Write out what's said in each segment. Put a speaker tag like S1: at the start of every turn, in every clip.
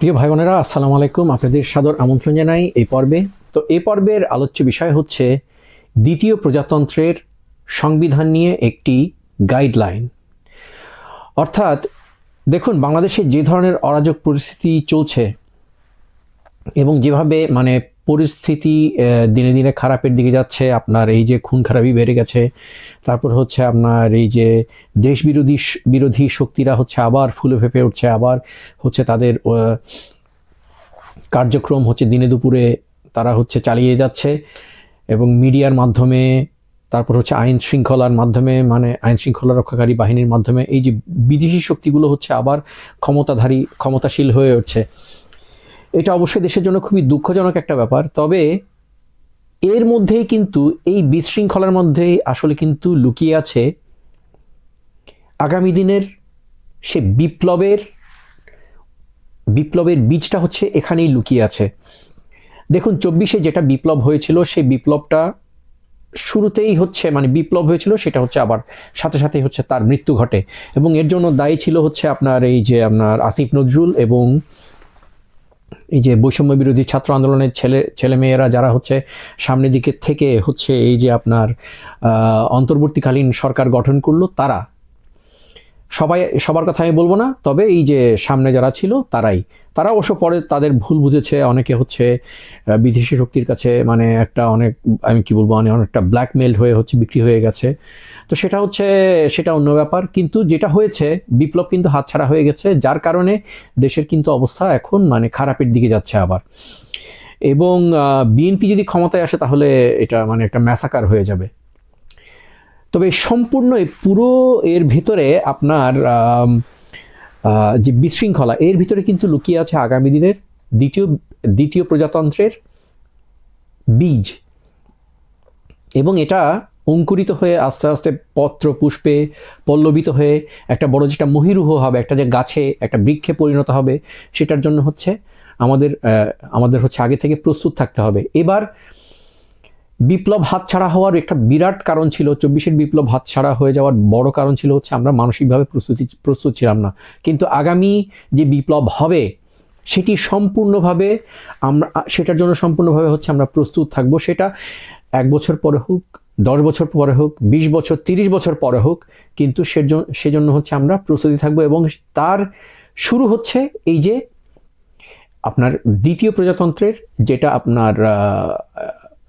S1: প্রিয় ভাই বোনেরা, আসসালামু আলাইকুম। আপনাদের সাদর আমন্ত্রণ জানাই এই পর্বে। তো এ পর্বের আলোচ্য বিষয় হচ্ছে দ্বিতীয় প্রজাতন্ত্রের সংবিধান নিয়ে একটি গাইডলাইন। অর্থাৎ দেখুন, বাংলাদেশে যে ধরনের অরাজক পরিস্থিতি চলছে এবং যেভাবে মানে পরিস্থিতি দিনে দিনে খারাপের দিকে যাচ্ছে। আপনার এই যে খুন খারাপি বেড়ে গেছে। তারপর হচ্ছে আপনার এই যে দেশ বিরোধী বিরোধী শক্তিরা হচ্ছে আবার ফুলে ফেপে উঠছে, আবার হচ্ছে তাদের কার্যক্রম হচ্ছে দিনে দুপুরে তারা হচ্ছে চালিয়ে যাচ্ছে। এবং মিডিয়ার মাধ্যমে, তারপর হচ্ছে আইন শৃঙ্খলার মাধ্যমে মানে আইন শৃঙ্খলা রক্ষাকারী বাহিনীর মাধ্যমে, এই যে বিদেশি শক্তিগুলো হচ্ছে আবার ক্ষমতাধারী, ক্ষমতাশীল হয়ে উঠছে। এটা অবশ্যই দেশের জন্য খুবই দুঃখজনক একটা ব্যাপার। তবে এর মধ্যেই কিন্তু এই বিশৃঙ্খলার মধ্যে আসলে কিন্তু লুকিয়ে আছে আগামী দিনের সে বিপ্লবের বিপ্লবের বীজটা হচ্ছে এখানেই লুকিয়ে আছে। দেখুন, চব্বিশে যেটা বিপ্লব হয়েছিল, সেই বিপ্লবটা শুরুতেই হচ্ছে মানে বিপ্লব হয়েছিল, সেটা হচ্ছে আবার সাথে সাথে হচ্ছে তার মৃত্যু ঘটে। এবং এর জন্য দায়ী ছিল হচ্ছে আপনার এই যে আপনার আসিফ নজরুল এবং এই যে বৈষম্য বিরোধী ছাত্র আন্দোলনের ছেলে ছেলেমেয়েরা যারা হচ্ছে সামনের দিকে থেকে হচ্ছে এই যে আপনার অন্তর্বর্তীকালীন সরকার গঠন করল, তারা সবাই, সবার কথা আমি বলব না, তবে এই যে সামনে যারা ছিল তারাই। তারা অবশ্য পরে তাদের ভুল বুঝেছে, অনেকে হচ্ছে বিদেশি শক্তির কাছে মানে একটা অনেক, আমি কি বলব মানে অনেকটা ব্ল্যাকমেল হয়ে হচ্ছে, বিক্রি হয়ে গেছে। তো সেটা হচ্ছে, সেটা অন্য ব্যাপার। কিন্তু যেটা হয়েছে, বিপ্লব কিন্তু হাতছাড়া হয়ে গেছে, যার কারণে দেশের কিন্তু অবস্থা এখন মানে খারাপের দিকে যাচ্ছে আবার। এবং বিএনপি যদি ক্ষমতায় আসে তাহলে এটা মানে একটা ম্যাসাকার হয়ে যাবে। তবে সম্পূর্ণ পুরো এর ভিতরে আপনার যে বিশৃঙ্খলা, এর ভিতরে কিন্তু লুকিয়ে আছে আগামী দিনের দ্বিতীয় দ্বিতীয় প্রজাতন্ত্রের বীজ। এবং এটা অঙ্কুরিত হয়ে আস্তে আস্তে পত্র, পুষ্পে পল্লবিত হয়ে একটা বড় যেটা মহিরুহ হবে, একটা যে গাছে একটা বৃক্ষে পরিণত হবে, সেটার জন্য হচ্ছে আমাদের আমাদের হচ্ছে আগে থেকে প্রস্তুত থাকতে হবে। এবার বিপ্লব হাতছাড়া হওয়ার একটা বিরাট কারণ ছিল, চব্বিশের বিপ্লব হাতছাড়া হয়ে যাওয়ার বড় কারণ ছিল হচ্ছে আমরা মানসিকভাবে প্রস্তুতি, প্রস্তুত ছিলাম না। কিন্তু আগামী যে বিপ্লব হবে, সেটি সম্পূর্ণভাবে আমরা, সেটার জন্য সম্পূর্ণভাবে হচ্ছে আমরা প্রস্তুত থাকব। সেটা এক বছর পরে হোক, দশ বছর পরে হোক, বিশ বছর, তিরিশ বছর পরে হোক, কিন্তু সেজন্য সেজন্য হচ্ছে আমরা প্রস্তুতি থাকব এবং তার শুরু হচ্ছে এই যে আপনার দ্বিতীয় প্রজাতন্ত্রের, যেটা আপনার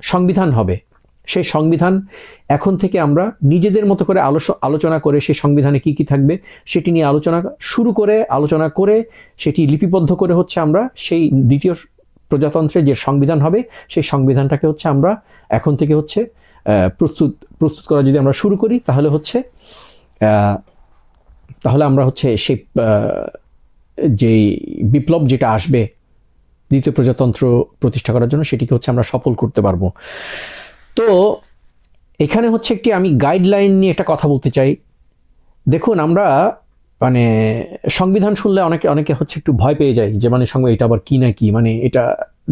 S1: সংবিধান হবে। সেই সংবিধান এখন থেকে আমরা নিজেদের মতো করে আলোচ- আলোচনা করে সেই সংবিধানে কি কি থাকবে সেটি নিয়ে আলোচনা শুরু করে, আলোচনা করে, সেটি লিপিবদ্ধ করে হচ্ছে আমরা সেই দ্বিতীয় প্রজাতন্ত্রের যে সংবিধান হবে, সেই সংবিধানটাকে হচ্ছে আমরা এখন থেকে হচ্ছে প্রস্তুত প্রস্তুত করা যদি আমরা শুরু করি তাহলে হচ্ছে তাহলে আমরা হচ্ছে সেই যেই বিপ্লব যেটা আসবে দ্বিতীয় প্রজাতন্ত্র প্রতিষ্ঠা করার জন্য সেটিকে হচ্ছে আমরা সফল করতে পারব। তো এখানে হচ্ছে একটি আমি গাইডলাইন নিয়ে একটা কথা বলতে চাই। দেখুন, আমরা মানে সংবিধান শুনলে অনেকে অনেকে হচ্ছে একটু ভয় পেয়ে যায় যে মানে সঙ্গে এটা আবার কি না কি? মানে এটা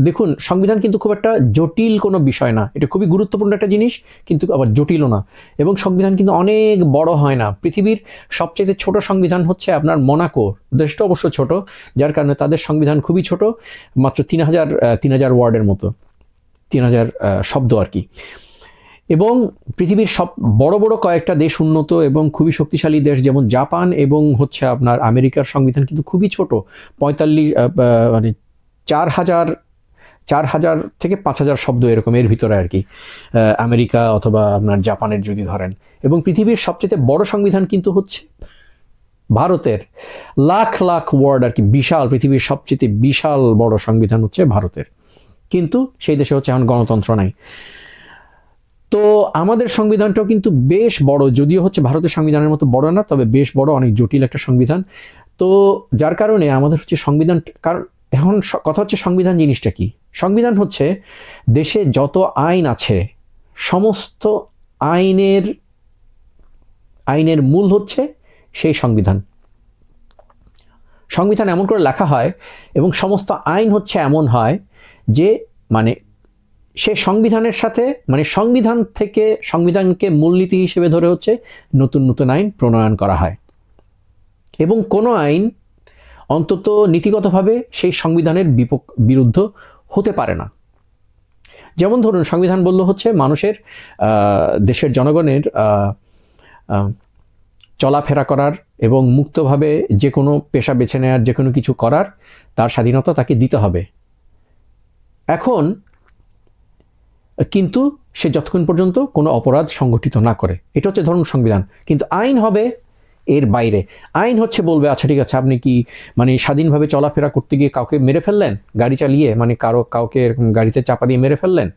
S1: দেখুন, সংবিধান কিন্তু খুব একটা জটিল কোনো বিষয় না। এটা খুবই গুরুত্বপূর্ণ একটা জিনিস, কিন্তু আবার জটিলও না। এবং সংবিধান কিন্তু অনেক বড় হয় না। পৃথিবীর সবচেয়ে ছোট সংবিধান হচ্ছে আপনার মোনাকো দেশটা অবশ্য ছোট, যার কারণে তাদের সংবিধান খুবই ছোট, মাত্র তিন হাজার তিন হাজার ওয়ার্ডের মতো। তিন হাজার শব্দ আর কি। এবং পৃথিবীর সব বড় বড় কয়েকটা দেশ উন্নত এবং খুবই শক্তিশালী দেশ যেমন জাপান এবং হচ্ছে আপনার আমেরিকার সংবিধান কিন্তু খুবই ছোট। পঁয়তাল্লিশ মানে চার হাজার চার হাজার থেকে পাঁচ হাজার শব্দ এরকম এর ভিতরে আর কি। আমেরিকা অথবা আপনার জাপানের যদি ধরেন। এবং পৃথিবীর সবচেয়ে বড় সংবিধান কিন্তু হচ্ছে ভারতের। লাখ লাখ ওয়ার্ড আর কি বিশাল, পৃথিবীর সবচেয়ে বিশাল বড় সংবিধান হচ্ছে ভারতের। কিন্তু সেই দেশে হচ্ছে এখন গণতন্ত্র নাই। তো আমাদের সংবিধানটাও কিন্তু বেশ বড়, যদিও হচ্ছে ভারতের সংবিধানের মতো বড় না, তবে বেশ বড়, অনেক জটিল একটা সংবিধান। তো যার কারণে আমাদের হচ্ছে সংবিধান কারণ এখন কথা হচ্ছে সংবিধান জিনিসটা কি? সংবিধান হচ্ছে দেশে যত আইন আছে, সমস্ত আইনের আইনের মূল হচ্ছে সেই সংবিধান। সংবিধান এমন করে লেখা হয় এবং সমস্ত আইন হচ্ছে এমন হয় যে মানে সে সংবিধানের সাথে মানে সংবিধান থেকে, সংবিধানকে মূলনীতি হিসেবে ধরে হচ্ছে নতুন নতুন আইন প্রণয়ন করা হয়। এবং কোনো আইন অন্তত নীতিগতভাবে সেই সংবিধানের বিপক, বিরুদ্ধ হতে পারে না। যেমন ধরুন, সংবিধান বলল হচ্ছে মানুষের দেশের জনগণের চলাফেরা করার এবং মুক্তভাবে যে কোনো পেশা বেছে নেওয়ার যে কোনো কিছু করার, তার স্বাধীনতা তাকে দিতে হবে। এখন কিন্তু সে যতক্ষণ পর্যন্ত কোনো অপরাধ সংগঠিত না করে। এটা হচ্ছে ধরুন সংবিধান। কিন্তু আইন হবে এর বাইরে। আইন হচ্ছে বলবে আচ্ছা ঠিক আছে, আপনি কি মানে স্বাধীনভাবে চলাফেরা করতে গিয়ে কাউকে মেরে ফেললেন? গাড়ি চালিয়ে মানে কারও, কাউকে এরকম গাড়িতে চাপা দিয়ে মেরে ফেললেন?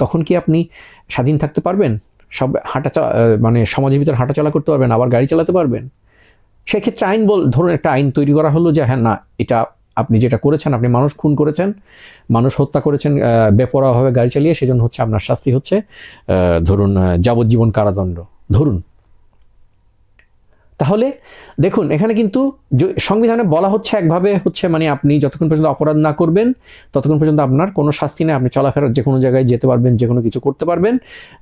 S1: তখন কি আপনি স্বাধীন থাকতে পারবেন? সব হাঁটা মানে সমাজের ভিতরে হাঁটা চলা করতে পারবেন, আবার গাড়ি চালাতে পারবেন? সেক্ষেত্রে আইন বল, ধরুন একটা আইন তৈরি করা হলো যে হ্যাঁ না, এটা আপনি যেটা করেছেন, আপনি মানুষ খুন করেছেন, মানুষ হত্যা করেছেন বেপরোয়াভাবে গাড়ি চালিয়ে, সেজন্য হচ্ছে আপনার শাস্তি হচ্ছে ধরুন যাবজ্জীবন কারাদণ্ড। ধরুন। তাহলে দেখুন, এখানে কিন্তু সংবিধানে বলা হচ্ছে একভাবে হচ্ছে মানে আপনি যতক্ষণ পর্যন্ত অপরাধ না করবেন, ততক্ষণ পর্যন্ত আপনার কোনো শাস্তি নেই। আপনি চলাফেরার যে কোনো জায়গায় যেতে পারবেন, যে কোনো কিছু করতে পারবেন।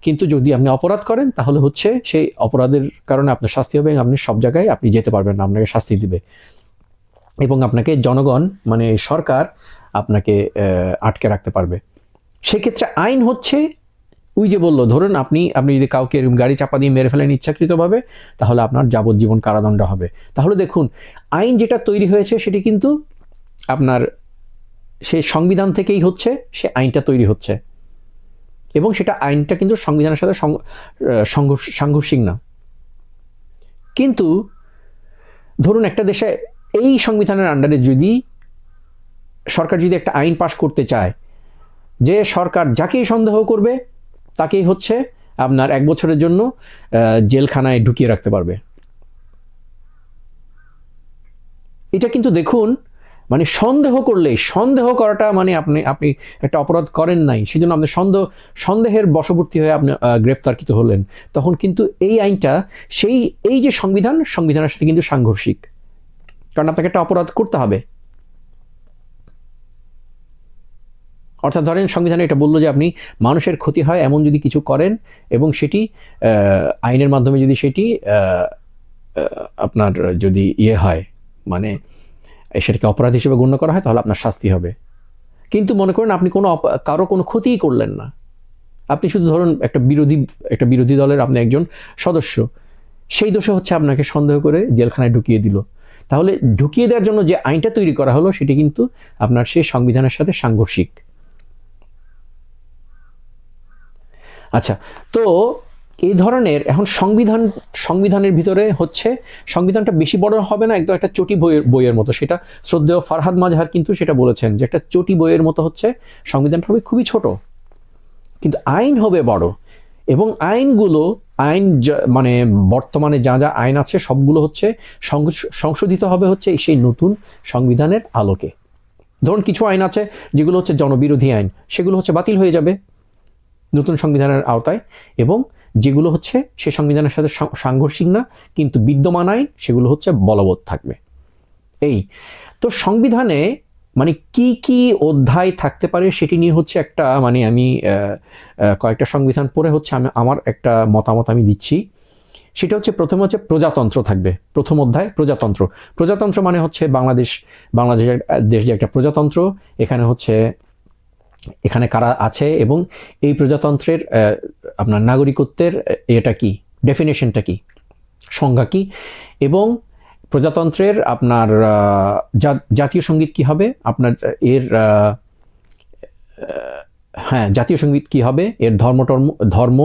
S1: কিন্তু যদি আপনি অপরাধ করেন, তাহলে হচ্ছে সেই অপরাধের কারণে আপনার শাস্তি হবে আপনি সব জায়গায় আপনি যেতে পারবেন না, আপনাকে শাস্তি দিবে। এবং আপনাকে জনগণ মানে সরকার আপনাকে আটকে রাখতে পারবে। সেক্ষেত্রে আইন হচ্ছে ওই যে বলল, ধরুন আপনি আপনি যদি কাউকে গাড়ি চাপা দিয়ে মেরে ফেলেন ইচ্ছাকৃতভাবে, তাহলে আপনার যাবজ্জীবন কারাদণ্ড হবে। তাহলে দেখুন, আইন যেটা তৈরি হয়েছে সেটি কিন্তু আপনার, সে সংবিধান থেকেই হচ্ছে, সে আইনটা তৈরি হচ্ছে। এবং সেটা আইনটা কিন্তু সংবিধানের সাথে সাংঘর্ষিক না। কিন্তু ধরুন একটা দেশে এই সংবিধানের আন্ডারে যদি সরকার যদি একটা আইন পাশ করতে চায়, যে সরকার যাকেই সন্দেহ করবে তাকেই হচ্ছে আপনার এক বছরের জন্য জেলখানায় ঢুকিয়ে রাখতে পারবে। এটা কিন্তু দেখুন মানে সন্দেহ করলে সন্দেহ করাটা মানে আপনি আপনি একটা অপরাধ করেন নাই, সেজন্য আপনি সন্দেহ, সন্দেহের বশবর্তী হয়ে আপনি গ্রেপ্তারকৃত হলেন। তখন কিন্তু এই আইনটা, সেই, এই যে সংবিধান, সংবিধানের সাথে কিন্তু সাংঘর্ষিক। কারণ আপনাকে একটা অপরাধ করতে হবে। অর্থাৎ ধরেন সংবিধানে এটা বলল যে আপনি মানুষের ক্ষতি হয় এমন যদি কিছু করেন এবং সেটি আইনের মাধ্যমে যদি সেটি আপনার যদি ইয়ে হয় মানে সেটাকে অপরাধ হিসেবে গণ্য করা হয়, তাহলে আপনার শাস্তি হবে। কিন্তু মনে করেন আপনি কোনো কারও কোনো ক্ষতিই করলেন না। আপনি শুধু ধরুন একটা বিরোধী একটা বিরোধী দলের আপনি একজন সদস্য, সেই দোষে হচ্ছে আপনাকে সন্দেহ করে জেলখানায় ঢুকিয়ে দিল। তাহলে ঢুকিয়ে দেওয়ার জন্য যে আইনটা তৈরি করা হলো, সেটি কিন্তু আপনার সেই সংবিধানের সাথে সাংঘর্ষিক। আচ্ছা তো এই ধরনের এখন সংবিধান, সংবিধানের ভিতরে হচ্ছে সংবিধানটা বেশি বড় হবে না, একদম একটা চটি বইয়ের বইয়ের মতো। সেটা শ্রদ্ধেয় ফারহাদ মাজহার কিন্তু সেটা বলেছেন যে একটা চটি বইয়ের মতো হচ্ছে সংবিধানটা হবে খুবই ছোট। কিন্তু আইন হবে বড় এবং আইনগুলো, আইন মানে বর্তমানে যা যা আইন আছে সবগুলো হচ্ছে সংশ- সংশোধিত হবে হচ্ছে সেই নতুন সংবিধানের আলোকে। ধরুন কিছু আইন আছে যেগুলো হচ্ছে জনবিরোধী আইন, সেগুলো হচ্ছে বাতিল হয়ে যাবে। নতুন সংবিধানের আওতায় এবং যেগুলো হচ্ছে সে সংবিধানের সাথে সাংঘর্ষিক না, কিন্তু বিদ্যমান আইন, সেগুলো হচ্ছে বলবৎ থাকবে। এই, তো সংবিধানে মানে কি কি অধ্যায় থাকতে পারে সেটি নিয়ে হচ্ছে একটা মানে আমি কয়েকটা সংবিধান পড়ে হচ্ছে আমি, আমার একটা মতামত আমি দিচ্ছি। সেটা হচ্ছে প্রথমে হচ্ছে প্রজাতন্ত্র থাকবে, প্রথম অধ্যায় প্রজাতন্ত্র। প্রজাতন্ত্র মানে হচ্ছে বাংলাদেশ, বাংলাদেশের দেশ যে একটা প্রজাতন্ত্র, এখানে হচ্ছে এখানে কারা আছে এবং এই প্রজাতন্ত্রের আপনার নাগরিকত্বের এটা কি? ডেফিনেশনটা কি? সংজ্ঞা কি? এবং প্রজাতন্ত্রের আপনার জাতীয় সংগীত কি হবে? আপনার এর হ্যাঁ জাতীয় সংগীত কি হবে? এর ধর্ম টর্ম, ধর্ম,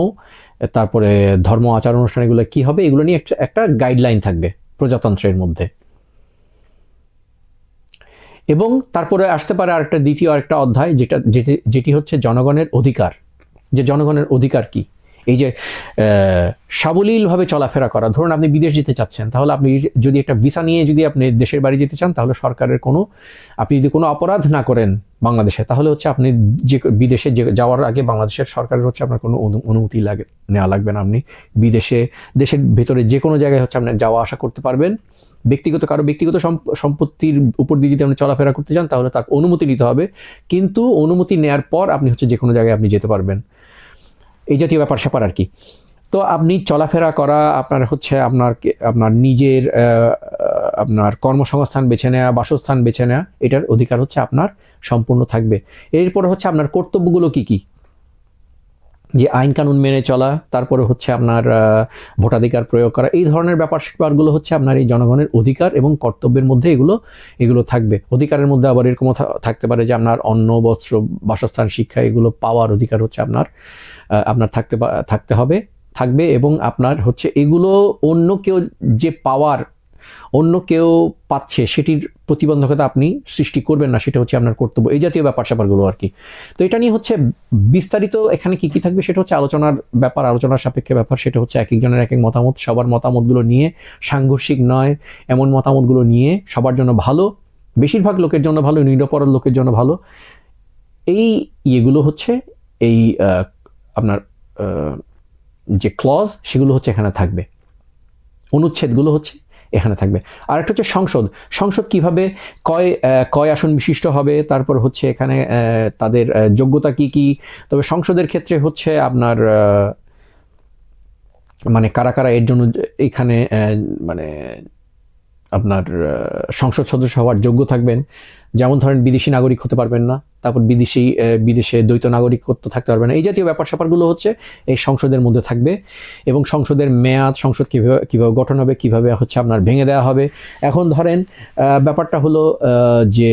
S1: তারপরে ধর্ম, আচার, অনুষ্ঠান এগুলো কি হবে? এগুলো নিয়ে একটা একটা গাইডলাইন থাকবে প্রজাতন্ত্রের মধ্যে। এবং তারপরে আসতে পারে আরেকটা দ্বিতীয় আরেকটা অধ্যায়, যেটা যেটি হচ্ছে জনগণের অধিকার। যে জনগণের অধিকার কি? এই যে সাবলীলভাবে চলাফেরা করা, ধরুন আপনি বিদেশ যেতে চাচ্ছেন, তাহলে আপনি যদি একটা ভিসা নিয়ে যদি আপনি দেশের বাড়ি যেতে চান, তাহলে সরকারের কোনো, আপনি যদি কোনো অপরাধ না করেন বাংলাদেশে, তাহলে হচ্ছে আপনি যে, বিদেশে যাওয়ার আগে বাংলাদেশের সরকারের হচ্ছে আপনার কোনো অনু- অনুমতি লাগে, নেওয়া লাগবে না আপনি বিদেশে, দেশের ভেতরে যে কোনো জায়গায় হচ্ছে আপনি যাওয়া আসা করতে পারবেন। ব্যক্তিগত, কারও ব্যক্তিগত সম্পত্তির উপর দিয়ে যদি আপনি চলাফেরা করতে চান, তাহলে তার অনুমতি নিতে হবে। কিন্তু অনুমতি নেয়ার পর আপনি হচ্ছে যে কোনো জায়গায় আপনি যেতে পারবেন। এই জাতীয় ব্যাপার স্যাপার আর কি। তো আপনি চলাফেরা করা, আপনার হচ্ছে আপনার আপনার নিজের আপনার কর্মসংস্থান বেছে নেওয়া বাসস্থান বেছে নেওয়া এটার অধিকার হচ্ছে আপনার সম্পূর্ণ থাকবে। এরপরে হচ্ছে আপনার কর্তব্যগুলো কি কি? যে আইন কানুন মেনে চলা, তারপরে হচ্ছে আপনার ভোটাধিকার প্রয়োগ করা, এই ধরনের ব্যাপার স্যাপারগুলো হচ্ছে আপনার এই জনগণের অধিকার এবং কর্তব্যের মধ্যে এগুলো এগুলো থাকবে। অধিকারের মধ্যে আবার এরকমও থা- থাকতে পারে যে আপনার অন্ন, বস্ত্র, বাসস্থান, শিক্ষা, এগুলো পাওয়ার অধিকার হচ্ছে আপনার আপনার থাকতে থাকতে হবে, থাকবে এবং আপনার হচ্ছে এগুলো অন্য কেউ যে পাওয়ার অন্য কেউ পাচ্ছে, সেটির প্রতিবন্ধকতা আপনি সৃষ্টি করবেন না, সেটা হচ্ছে আপনার কর্তব্য। এই জাতীয় ব্যাপার স্যাপারগুলো আর কি। তো এটা নিয়ে হচ্ছে বিস্তারিত এখানে কি কি থাকবে সেটা হচ্ছে আলোচনার ব্যাপার, আলোচনার সাপেক্ষে ব্যাপার, সেটা হচ্ছে এক একজনের এক এক মতামত, সবার মতামতগুলো নিয়ে সাংঘর্ষিক নয়, এমন মতামতগুলো নিয়ে সবার জন্য ভালো, বেশিরভাগ লোকের জন্য ভালো, নিরপরাধ লোকের জন্য ভালো। এই ইয়েগুলো হচ্ছে এই আপনার যে ক্লজ সেগুলো হচ্ছে এখানে থাকবে। অনুচ্ছেদগুলো হচ্ছে এখানে থাকবে। আর একটা হচ্ছে সংসদ। সংসদ কীভাবে, কয় কয় আসন বিশিষ্ট হবে, তারপর হচ্ছে এখানে তাদের যোগ্যতা কি কি? তবে সংসদের ক্ষেত্রে হচ্ছে আপনার মানে কারা কারা এর জন্য এখানে মানে আপনার সংসদ সদস্য হওয়ার যোগ্য থাকবেন। যেমন ধরেন বিদেশি নাগরিক হতে পারবেন না, তারপর বিদেশি বিদেশে দ্বৈত নাগরিকত্ব থাকতে পারবেন না। এই জাতীয় ব্যাপার স্যাপারগুলো হচ্ছে এই সংসদের মধ্যে থাকবে এবং সংসদের মেয়াদ, সংসদ কীভাবে কীভাবে গঠন হবে, কীভাবে হচ্ছে আপনার ভেঙে দেওয়া হবে। এখন ধরেন ব্যাপারটা হলো যে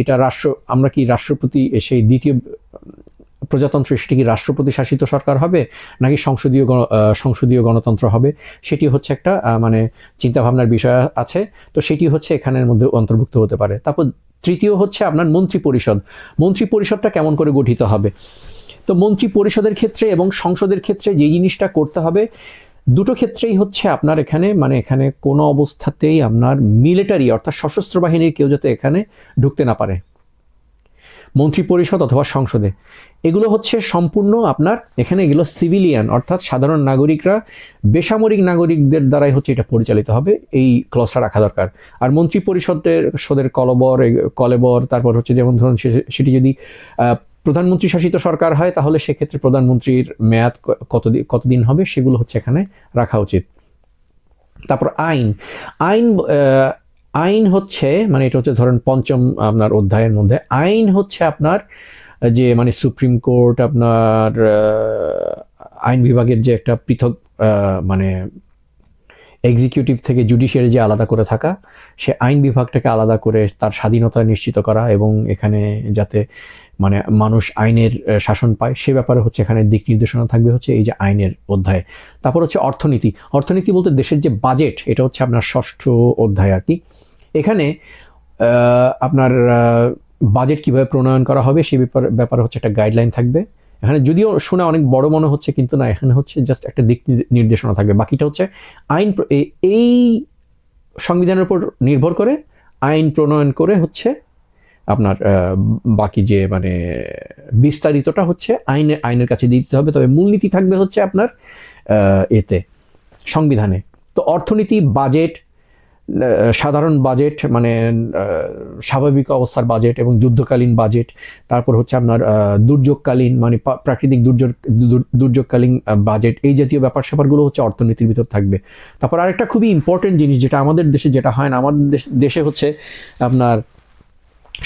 S1: এটা রাষ্ট্র, আমরা কি রাষ্ট্রপতি সেই দ্বিতীয় প্রজাতন্ত্র সেটি কি রাষ্ট্রপতি শাসিত সরকার হবে নাকি সংসদীয় সংসদীয় গণতন্ত্র হবে? সেটি হচ্ছে একটা মানে চিন্তাভাবনার বিষয় আছে। তো সেটি হচ্ছে এখানের মধ্যে অন্তর্ভুক্ত হতে পারে। তারপর তৃতীয় হচ্ছে আপনার মন্ত্রী পরিষদ। মন্ত্রী পরিষদটা কেমন করে গঠিত হবে? তো মন্ত্রী পরিষদের ক্ষেত্রে এবং সংসদের ক্ষেত্রে যে জিনিসটা করতে হবে, দুটো ক্ষেত্রেই হচ্ছে আপনার এখানে মানে এখানে কোনো অবস্থাতেই আপনার মিলিটারি অর্থাৎ সশস্ত্র বাহিনীর কেউ যাতে এখানে ঢুকতে না পারে। মন্ত্রী পরিষদ অথবা সংসদে। এগুলো হচ্ছে সম্পূর্ণ আপনার, এখানে এগুলো সিভিলিয়ান অর্থাৎ সাধারণ নাগরিকরা, বেসামরিক নাগরিকদের দ্বারাই হচ্ছে এটা পরিচালিত হবে, এই ক্লসটা রাখা দরকার। আর মন্ত্রী পরিষদের সদের কলবর কলেবর, তারপর হচ্ছে যেমন ধরুন সেটি যদি প্রধানমন্ত্রী শাসিত সরকার হয়, তাহলে সেক্ষেত্রে প্রধানমন্ত্রীর মেয়াদ কতদিন কতদিন হবে, সেগুলো হচ্ছে এখানে রাখা উচিত। তারপর আইন। আইন আইন হচ্ছে মানে এটা হচ্ছে ধরেন পঞ্চম আপনার অধ্যায়ের মধ্যে, আইন হচ্ছে আপনার যে মানে সুপ্রিম কোর্ট আপনার আইন বিভাগের যে একটা পৃথক মানে এক্সিকিউটিভ থেকে জুডিশিয়ারি যে আলাদা করে থাকা, সে আইন বিভাগটাকে আলাদা করে তার স্বাধীনতা নিশ্চিত করা এবং এখানে যাতে মানে মানুষ আইনের শাসন পায়, সে ব্যাপারে হচ্ছে এখানে দিক নির্দেশনা থাকবে হচ্ছে এই যে আইনের অধ্যায়। তারপর হচ্ছে অর্থনীতি। অর্থনীতি বলতে দেশের যে বাজেট এটা হচ্ছে আপনার ষষ্ঠ অধ্যায় আর কি। এখানে আপনার বাজেট কীভাবে প্রণয়ন করা হবে সে ব্যাপারে ব্যাপারে হচ্ছে একটা গাইডলাইন থাকবে। এখানে যদিও শুনে অনেক বড় মনে হচ্ছে, কিন্তু না, এখানে হচ্ছে জাস্ট একটা দিক নির্দেশনা থাকবে। বাকিটা হচ্ছে আইন এই সংবিধানের উপর নির্ভর করে আইন প্রণয়ন করে হচ্ছে আপনার বাকি যে মানে বিস্তারিতটা হচ্ছে আইনের আইনের কাছে দিতে হবে। তবে মূলনীতি থাকবে হচ্ছে আপনার এতে, সংবিধানে। তো অর্থনীতি বাজেট সাধারণ বাজেট মানে স্বাভাবিক অবস্থার বাজেট এবং যুদ্ধকালীন বাজেট তারপর হচ্ছে আপনার দুর্যোগকালীন মানে প্রাকৃতিক দুর্যোগ দুর্যোগকালীন বাজেট এই জাতীয় ব্যাপার স্যাপারগুলো হচ্ছে অর্থনীতির ভিতর থাকবে। তারপর আরেকটা খুবই ইম্পর্টেন্ট জিনিস, যেটা আমাদের দেশে যেটা হয় না, আমাদের দেশে হচ্ছে আপনার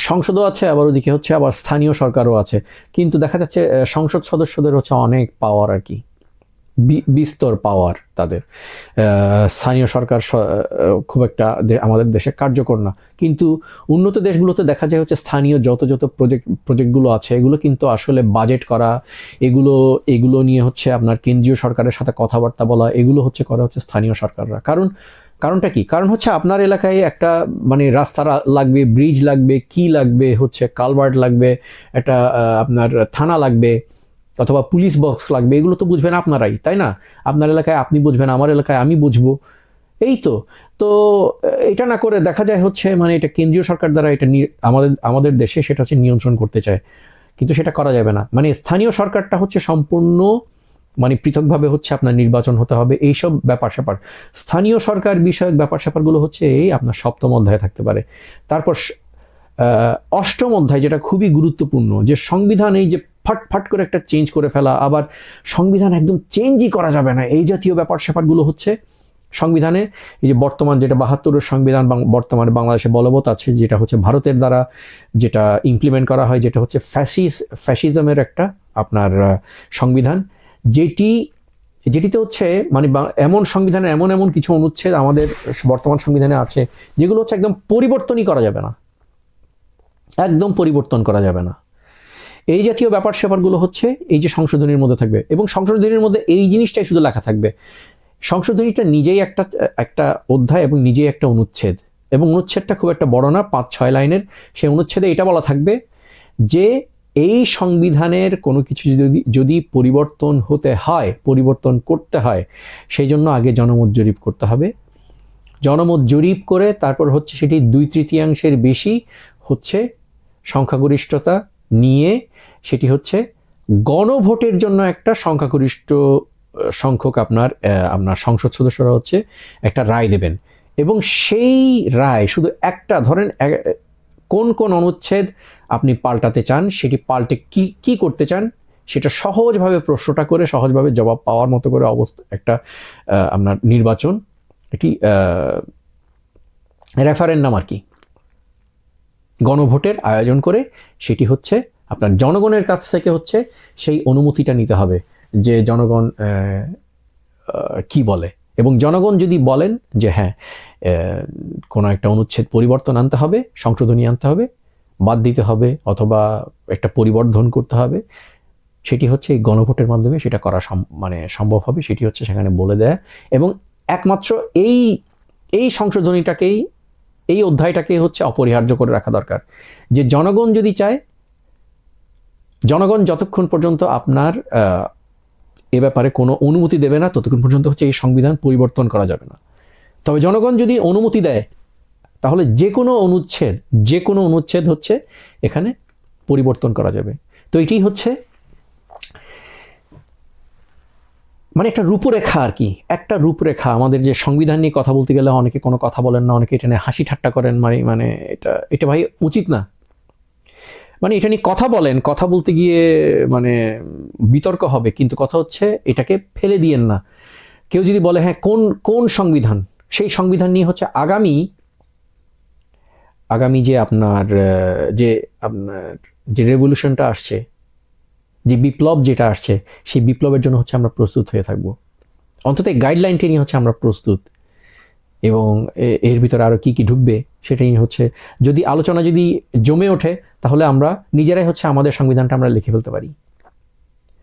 S1: সংসদও আছে, আবার ওদিকে হচ্ছে আবার স্থানীয় সরকারও আছে। কিন্তু দেখা যাচ্ছে সংসদ সদস্যদের হচ্ছে অনেক পাওয়ার আর কি। বিস্তর পাওয়ার তাদের। স্থানীয় সরকার খুব একটা আমাদের দেশে কার্যকর না। কিন্তু উন্নত দেশগুলোতে দেখা যায় হচ্ছে স্থানীয় যত যত প্রজেক্ট প্রজেক্টগুলো আছে, এগুলো কিন্তু আসলে বাজেট করা, এগুলো এগুলো নিয়ে হচ্ছে আপনার কেন্দ্রীয় সরকারের সাথে কথাবার্তা বলা, এগুলো হচ্ছে করা হচ্ছে স্থানীয় সরকাররা। কারণ, কারণটা কি? কারণ হচ্ছে আপনার এলাকায় একটা মানে রাস্তা লাগবে ব্রিজ লাগবে, কি লাগবে, হচ্ছে কালভার্ট লাগবে, একটা আপনার থানা লাগবে অথবা পুলিশ বক্স লাগবে, এগুলো তো বুঝবেন আপনারাই, তাই না? আপনার এলাকায় আপনি বুঝবেন, আমার এলাকায় আমি বুঝব। এই তো তো, এটা না করে দেখা যায় হচ্ছে মানে এটা কেন্দ্রীয় সরকার দ্বারা এটা আমাদের আমাদের দেশে সেটা হচ্ছে নিয়ন্ত্রণ করতে চায়। কিন্তু সেটা করা যাবে না। মানে স্থানীয় সরকারটা হচ্ছে সম্পূর্ণ মানে পৃথকভাবে হচ্ছে আপনার নির্বাচন হতে হবে, এইসব ব্যাপার স্যাপার। স্থানীয় সরকার বিষয়ক ব্যাপার স্যাপারগুলো হচ্ছে এই আপনার সপ্তম অধ্যায়ে থাকতে পারে। তারপর অষ্টম অধ্যায় যেটা খুবই গুরুত্বপূর্ণ, যে সংবিধান এই যে ফট ফট করে একটা চেঞ্জ করে ফেলা। আবার সংবিধান একদম চেঞ্জই করা যাবে না। এই জাতীয় ব্যাপার স্যাপারগুলো হচ্ছে সংবিধানে এই যে বর্তমান যেটা বাহাত্তরের সংবিধান বর্তমানে বাংলাদেশে বলবৎ আছে, যেটা হচ্ছে ভারতের দ্বারা যেটা ইমপ্লিমেন্ট করা হয়, যেটা হচ্ছে ফ্যাসিস ফ্যাসিজমের একটা আপনার সংবিধান। যেটি, যেটিতে হচ্ছে মানে এমন সংবিধানে এমন এমন কিছু অনুচ্ছেদ আমাদের বর্তমান সংবিধানে আছে, যেগুলো হচ্ছে একদম পরিবর্তনই করা যাবে না। একদম পরিবর্তন করা যাবে না। এই জাতীয় ব্যাপার স্যাপারগুলো হচ্ছে এই যে সংশোধনীর মধ্যে থাকবে এবং সংশোধনীর মধ্যে এই জিনিসটাই শুধু লেখা থাকবে। সংশোধনীটা নিজেই একটা একটা অধ্যায় এবং নিজেই একটা অনুচ্ছেদ। এবং অনুচ্ছেদটা খুব একটা বড় না, পাঁচ, ছয় লাইনের। সেই অনুচ্ছেদে এটা বলা থাকবে যে এই সংবিধানের কোনো কিছু যদি যদি পরিবর্তন হতে হয়, পরিবর্তন করতে হয়, সেই জন্য আগে জনমত জরিপ করতে হবে। জনমত জরিপ করে তারপর হচ্ছে সেটি দুই তৃতীয়াংশের বেশি হচ্ছে সংখ্যাগরিষ্ঠতা নিয়ে সেটি হচ্ছে গণভোটের জন্য একটা সংখ্যাগরিষ্ঠ সংখ্যক আপনার আপনার সংসদ সদস্যরা হচ্ছে একটা রায় দেবেন। এবং সেই রায় শুধু একটা, ধরেন কোন কোন অনুচ্ছেদ আপনি পাল্টাতে চান, সেটি পাল্টে কি কি করতে চান, সেটা সহজভাবে প্রশ্নটা করে, সহজভাবে জবাব পাওয়ার মতো করে অবস্থা, একটা আপনার নির্বাচন, এটি রেফারেন্ডাম আর কি। গণভোটের আয়োজন করে সেটি হচ্ছে আপনার জনগণের কাছ থেকে হচ্ছে সেই অনুমতিটা নিতে হবে যে জনগণ কি বলে? এবং জনগণ যদি বলেন যে হ্যাঁ কোনো একটা অনুচ্ছেদ পরিবর্তন আনতে হবে, সংশোধনী আনতে হবে, বাদ দিতে হবে, অথবা একটা পরিবর্ধন করতে হবে, সেটি হচ্ছে এই গণভোটের মাধ্যমে সেটা করা মানে সম্ভব হবে, সেটি হচ্ছে সেখানে বলে দেয়। এবং একমাত্র এই এই সংশোধনীটাকেই, এই অধ্যায়টাকে হচ্ছে অপরিহার্য করে রাখা দরকার। যে জনগণ যদি চায় জনগণ যতক্ষণ পর্যন্ত আপনার এ ব্যাপারে কোনো অনুমতি দেবে না, ততক্ষণ পর্যন্ত হচ্ছে এই সংবিধান পরিবর্তন করা যাবে না। তবে জনগণ যদি অনুমতি দেয়, তাহলে যে কোনো অনুচ্ছেদ, যে কোনো অনুচ্ছেদ হচ্ছে এখানে পরিবর্তন করা যাবে। তো এটি হচ্ছে মানে একটা রূপরেখা আর কি, একটা রূপরেখা। আমাদের যে সংবিধান নিয়ে কথা বলতে গেলে অনেকে কোনো কথা বলেন না, অনেকে এটা নিয়ে হাসি ঠাট্টা করেন মানে মানে এটা এটা ভাই উচিত না। মানে এটা নিয়ে কথা বলেন, কথা বলতে গিয়ে মানে বিতর্ক হবে, কিন্তু কথা হচ্ছে এটাকে ফেলে দিয়েন না। কেউ যদি বলে হ্যাঁ কোন কোন সংবিধান? সেই সংবিধান নিয়ে হচ্ছে আগামী আগামী যে আপনার যে আপনার, যে রেভলিউশনটা আসছে, যে বিপ্লব যেটা আসছে, সেই বিপ্লবের জন্য হচ্ছে আমরা প্রস্তুত হয়ে থাকব। অন্তত এই গাইডলাইনটি নিয়ে হচ্ছে আমরা প্রস্তুত। এবং এর ভিতরে আরও কি কি ঢুকবে? সেটা নিয়ে হচ্ছে, যদি আলোচনা যদি জমে ওঠে, তাহলে আমরা নিজেরাই হচ্ছে আমাদের সংবিধানটা আমরা লিখে ফেলতে পারি।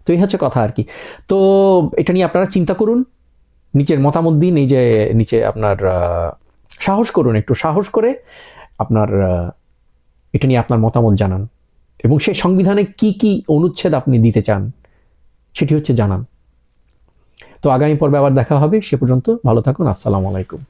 S1: তো এই হচ্ছে কথা আর কি। তো এটা নিয়ে আপনারা চিন্তা করুন, নিচের মতামত দিন, এই যে নিচে আপনার সাহস করুন, একটু সাহস করে আপনার এটা নিয়ে আপনার মতামত জানান। এবং সেই সংবিধানে কি কি অনুচ্ছেদ আপনি দিতে চান, সেটি হচ্ছে জানান। তো আগামী পর্বে আবার দেখা হবে, সে পর্যন্ত ভালো থাকুন, আসসালামু আলাইকুম।